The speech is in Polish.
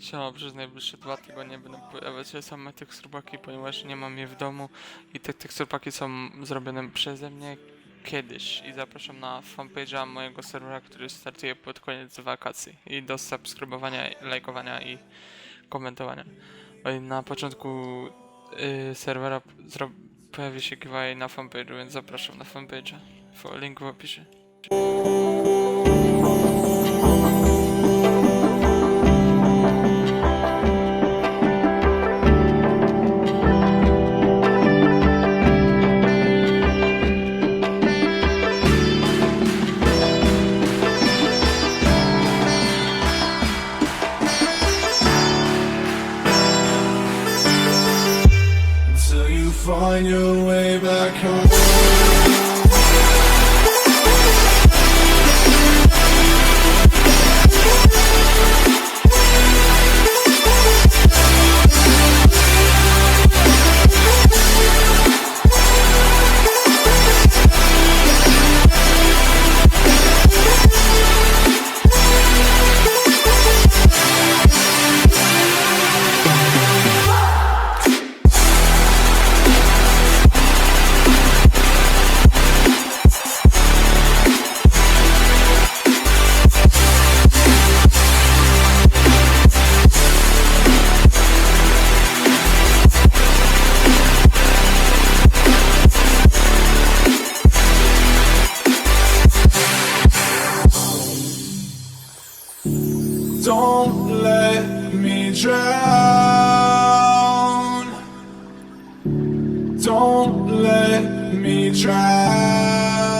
Siema, przez najbliższe dwa tygodnie będą pojawiać się same teksturpaki, ponieważ nie mam je w domu i te teksturpaki są zrobione przeze mnie kiedyś i zapraszam na fanpage'a mojego serwera, który startuje pod koniec wakacji i do subskrybowania, lajkowania i komentowania. Oj, Na początku y, serwera pojawi się giveaway na fanpage'u, więc zapraszam na fanpage'a. Link w opisie. Find your way back home. Don't let me drown. Don't let me drown.